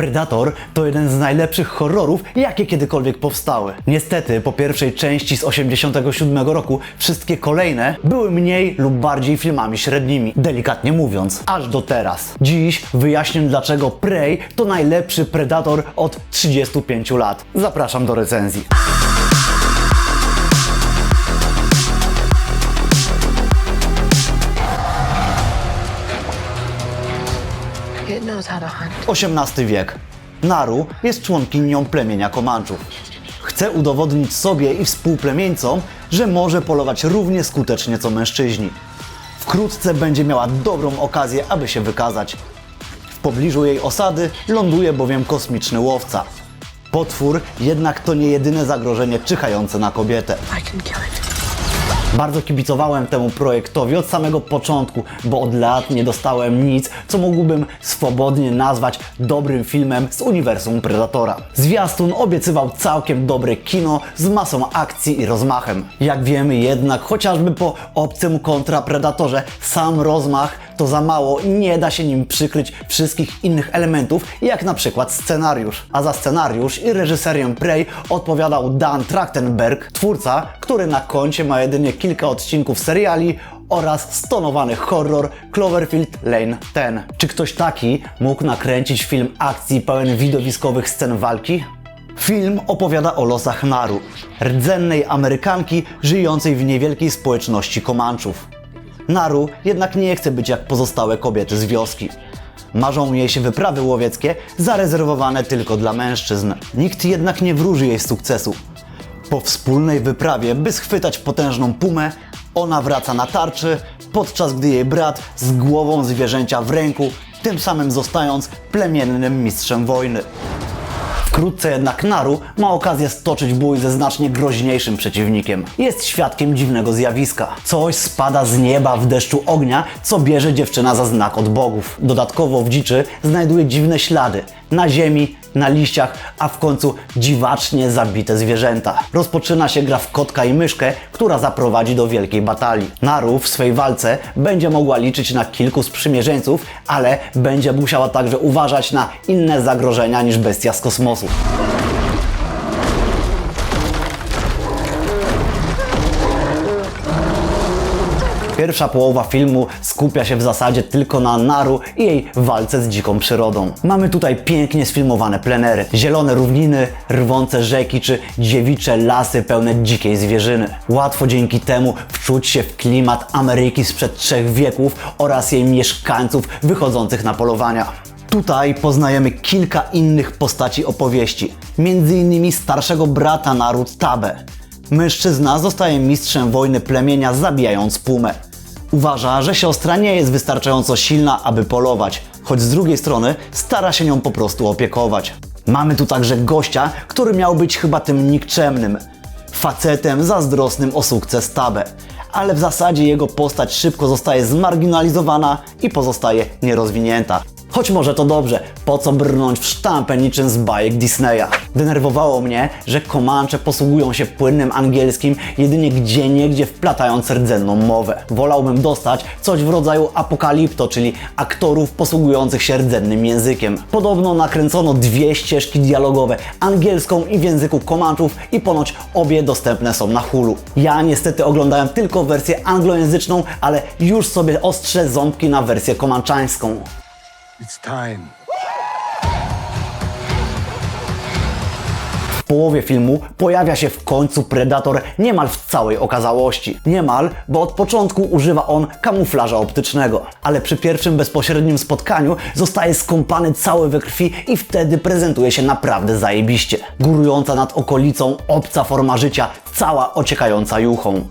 Predator to jeden z najlepszych horrorów, jakie kiedykolwiek powstały. Niestety, po pierwszej części z 87 roku, wszystkie kolejne były mniej lub bardziej filmami średnimi, delikatnie mówiąc, aż do teraz. Dziś wyjaśnię, dlaczego Prey to najlepszy Predator od 35 lat. Zapraszam do recenzji. XVIII wiek. Naru jest członkinią plemienia Komanczów. Chce udowodnić sobie i współplemieńcom, że może polować równie skutecznie co mężczyźni. Wkrótce będzie miała dobrą okazję, aby się wykazać. W pobliżu jej osady ląduje bowiem kosmiczny łowca. Potwór jednak to nie jedyne zagrożenie czyhające na kobietę. I can kill it. Bardzo kibicowałem temu projektowi od samego początku, bo od lat nie dostałem nic, co mógłbym swobodnie nazwać dobrym filmem z uniwersum Predatora. Zwiastun obiecywał całkiem dobre kino z masą akcji i rozmachem. Jak wiemy jednak, chociażby po obcym kontra Predatorze, sam rozmach to za mało nie da się nim przykryć wszystkich innych elementów, jak na przykład scenariusz. A za scenariusz i reżyserię Prey odpowiadał Dan Trachtenberg, twórca, który na koncie ma jedynie kilka odcinków seriali oraz stonowany horror Cloverfield Lane 10. Czy ktoś taki mógł nakręcić film akcji pełen widowiskowych scen walki? Film opowiada o losach Naru, rdzennej Amerykanki żyjącej w niewielkiej społeczności Komanczów. Naru jednak nie chce być jak pozostałe kobiety z wioski. Marzą jej się wyprawy łowieckie zarezerwowane tylko dla mężczyzn. Nikt jednak nie wróży jej sukcesu. Po wspólnej wyprawie, by schwytać potężną pumę, ona wraca na tarczy, podczas gdy jej brat z głową zwierzęcia w ręku, tym samym zostając plemiennym mistrzem wojny. Wkrótce jednak Naru ma okazję stoczyć bój ze znacznie groźniejszym przeciwnikiem. Jest świadkiem dziwnego zjawiska. Coś spada z nieba w deszczu ognia, co bierze dziewczyna za znak od bogów. Dodatkowo w dziczy znajduje dziwne ślady na ziemi, na liściach, a w końcu dziwacznie zabite zwierzęta. Rozpoczyna się gra w kotka i myszkę, która zaprowadzi do wielkiej batalii. Naru w swej walce będzie mogła liczyć na kilku sprzymierzeńców, ale będzie musiała także uważać na inne zagrożenia niż bestia z kosmosu. Pierwsza połowa filmu skupia się w zasadzie tylko na Naru i jej walce z dziką przyrodą. Mamy tutaj pięknie sfilmowane plenery, zielone równiny, rwące rzeki czy dziewicze lasy pełne dzikiej zwierzyny. Łatwo dzięki temu wczuć się w klimat Ameryki sprzed trzech wieków oraz jej mieszkańców wychodzących na polowania. Tutaj poznajemy kilka innych postaci opowieści, m.in. starszego brata naród Tabe. Mężczyzna zostaje mistrzem wojny plemienia, zabijając pumę. Uważa, że siostra nie jest wystarczająco silna, aby polować, choć z drugiej strony stara się nią po prostu opiekować. Mamy tu także gościa, który miał być chyba tym nikczemnym, facetem zazdrosnym o sukces Tabe, ale w zasadzie jego postać szybko zostaje zmarginalizowana i pozostaje nierozwinięta. Choć może to dobrze, po co brnąć w sztampę niczym z bajek Disneya. Denerwowało mnie, że Komancze posługują się płynnym angielskim jedynie gdzie niegdzie wplatając rdzenną mowę. Wolałbym dostać coś w rodzaju apokalipto, czyli aktorów posługujących się rdzennym językiem. Podobno nakręcono dwie ścieżki dialogowe, angielską i w języku Komanczów i ponoć obie dostępne są na Hulu. Ja niestety oglądałem tylko wersję anglojęzyczną, ale już sobie ostrzę ząbki na wersję komanczańską. It's time. W połowie filmu pojawia się w końcu Predator niemal w całej okazałości. Niemal, bo od początku używa on kamuflaża optycznego. Ale przy pierwszym bezpośrednim spotkaniu zostaje skąpany cały we krwi i wtedy prezentuje się naprawdę zajebiście. Górująca nad okolicą obca forma życia, cała ociekająca juchą.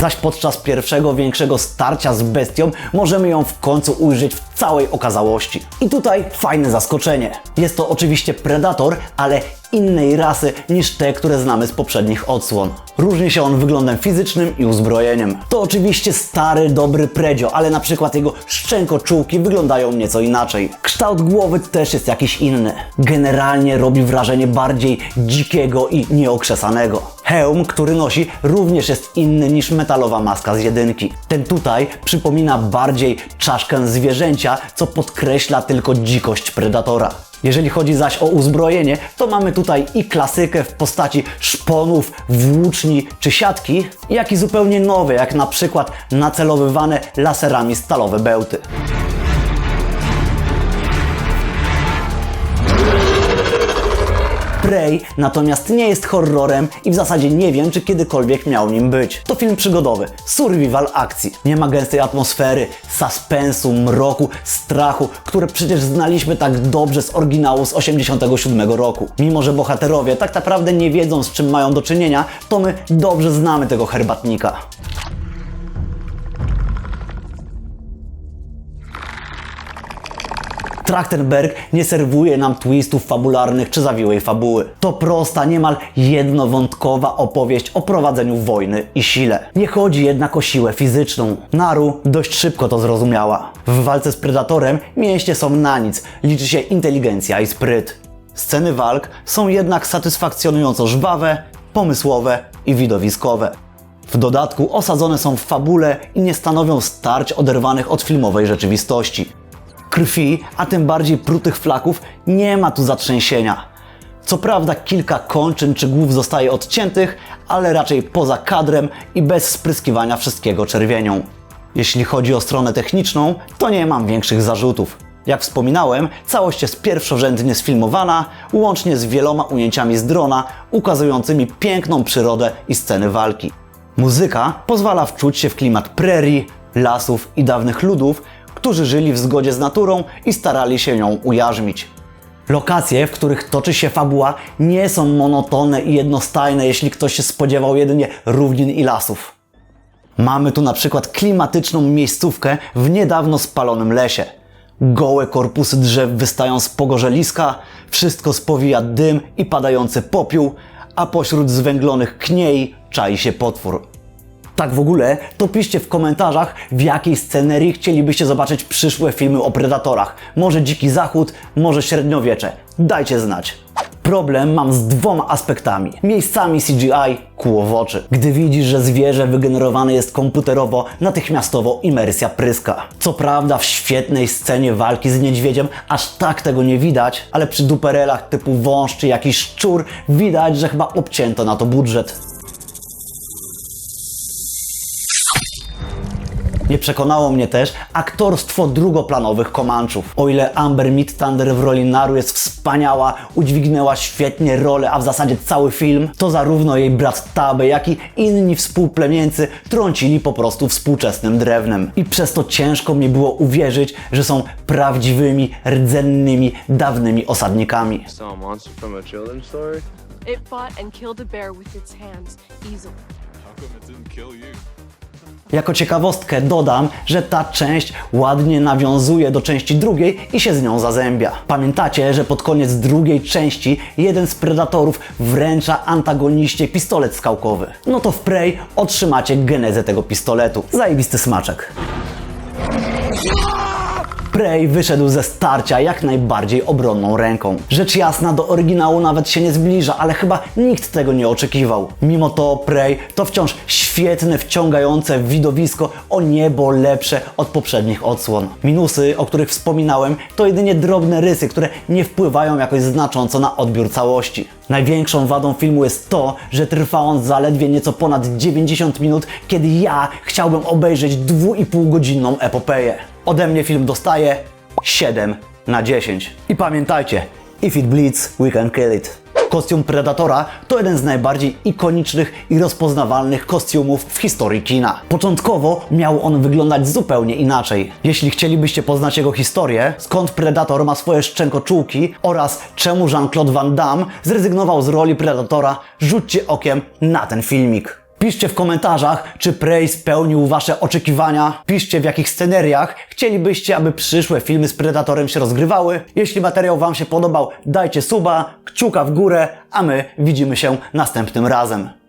Zaś podczas pierwszego większego starcia z bestią możemy ją w końcu ujrzeć w całej okazałości. I tutaj fajne zaskoczenie. Jest to oczywiście predator, ale innej rasy niż te, które znamy z poprzednich odsłon. Różni się on wyglądem fizycznym i uzbrojeniem. To oczywiście stary, dobry predzio, ale na przykład jego szczękoczułki wyglądają nieco inaczej. Kształt głowy też jest jakiś inny. Generalnie robi wrażenie bardziej dzikiego i nieokrzesanego. Hełm, który nosi, również jest inny niż metalowa maska z jedynki. Ten tutaj przypomina bardziej czaszkę zwierzęcia, co podkreśla tylko dzikość predatora. Jeżeli chodzi zaś o uzbrojenie, to mamy tutaj i klasykę w postaci szponów, włóczni czy siatki, jak i zupełnie nowe, jak na przykład nacelowywane laserami stalowe bełty. Prey natomiast nie jest horrorem i w zasadzie nie wiem, czy kiedykolwiek miał nim być. To film przygodowy, survival akcji. Nie ma gęstej atmosfery, suspensu, mroku, strachu, które przecież znaliśmy tak dobrze z oryginału z 87 roku. Mimo, że bohaterowie tak naprawdę nie wiedzą z czym mają do czynienia, to my dobrze znamy tego herbatnika. Trachtenberg nie serwuje nam twistów fabularnych czy zawiłej fabuły. To prosta, niemal jednowątkowa opowieść o prowadzeniu wojny i sile. Nie chodzi jednak o siłę fizyczną. Naru dość szybko to zrozumiała. W walce z Predatorem mięśnie są na nic, liczy się inteligencja i spryt. Sceny walk są jednak satysfakcjonująco żwawe, pomysłowe i widowiskowe. W dodatku osadzone są w fabule i nie stanowią starć oderwanych od filmowej rzeczywistości. Krwi, a tym bardziej prutych flaków, nie ma tu zatrzęsienia. Co prawda kilka kończyn czy głów zostaje odciętych, ale raczej poza kadrem i bez spryskiwania wszystkiego czerwienią. Jeśli chodzi o stronę techniczną, to nie mam większych zarzutów. Jak wspominałem, całość jest pierwszorzędnie sfilmowana, łącznie z wieloma ujęciami z drona, ukazującymi piękną przyrodę i sceny walki. Muzyka pozwala wczuć się w klimat prerii, lasów i dawnych ludów, którzy żyli w zgodzie z naturą i starali się ją ujarzmić. Lokacje, w których toczy się fabuła, nie są monotonne i jednostajne, jeśli ktoś się spodziewał jedynie równin i lasów. Mamy tu na przykład klimatyczną miejscówkę w niedawno spalonym lesie. Gołe korpusy drzew wystają z pogorzeliska, wszystko spowija dym i padający popiół, a pośród zwęglonych kniei czai się potwór. Tak w ogóle, to piszcie w komentarzach, w jakiej scenerii chcielibyście zobaczyć przyszłe filmy o predatorach. Może Dziki Zachód, może Średniowiecze. Dajcie znać. Problem mam z dwoma aspektami. Miejscami CGI kłuło w oczy. Gdy widzisz, że zwierzę wygenerowane jest komputerowo, natychmiastowo imersja pryska. Co prawda w świetnej scenie walki z niedźwiedziem aż tak tego nie widać, ale przy duperelach typu wąż czy jakiś szczur widać, że chyba obcięto na to budżet. Nie przekonało mnie też aktorstwo drugoplanowych Komanczów. O ile Amber Mead Thunder w roli Naru jest wspaniała, udźwignęła świetnie rolę, a w zasadzie cały film, to zarówno jej brat Tabe, jak i inni współplemieńcy trącili po prostu współczesnym drewnem. I przez to ciężko mi było uwierzyć, że są prawdziwymi, rdzennymi, dawnymi osadnikami. It fought and killed a bear with its hands, easily. How come it didn't kill you? Jako ciekawostkę dodam, że ta część ładnie nawiązuje do części drugiej i się z nią zazębia. Pamiętacie, że pod koniec drugiej części jeden z predatorów wręcza antagoniście pistolet skałkowy. No to w Prey otrzymacie genezę tego pistoletu. Zajebisty smaczek. Prey wyszedł ze starcia jak najbardziej obronną ręką. Rzecz jasna, do oryginału nawet się nie zbliża, ale chyba nikt tego nie oczekiwał. Mimo to Prey to wciąż świetne, wciągające widowisko o niebo lepsze od poprzednich odsłon. Minusy, o których wspominałem, to jedynie drobne rysy, które nie wpływają jakoś znacząco na odbiór całości. Największą wadą filmu jest to, że trwa on zaledwie nieco ponad 90 minut, kiedy ja chciałbym obejrzeć 2,5 godzinną epopeję. Ode mnie film dostaje 7 na 10. I pamiętajcie, if it bleeds, we can kill it. Kostium Predatora to jeden z najbardziej ikonicznych i rozpoznawalnych kostiumów w historii kina. Początkowo miał on wyglądać zupełnie inaczej. Jeśli chcielibyście poznać jego historię, skąd Predator ma swoje szczękoczułki oraz czemu Jean-Claude Van Damme zrezygnował z roli Predatora, rzućcie okiem na ten filmik. Piszcie w komentarzach, czy Prey spełnił Wasze oczekiwania. Piszcie w jakich sceneriach chcielibyście, aby przyszłe filmy z Predatorem się rozgrywały. Jeśli materiał Wam się podobał, dajcie suba, kciuka w górę, a my widzimy się następnym razem.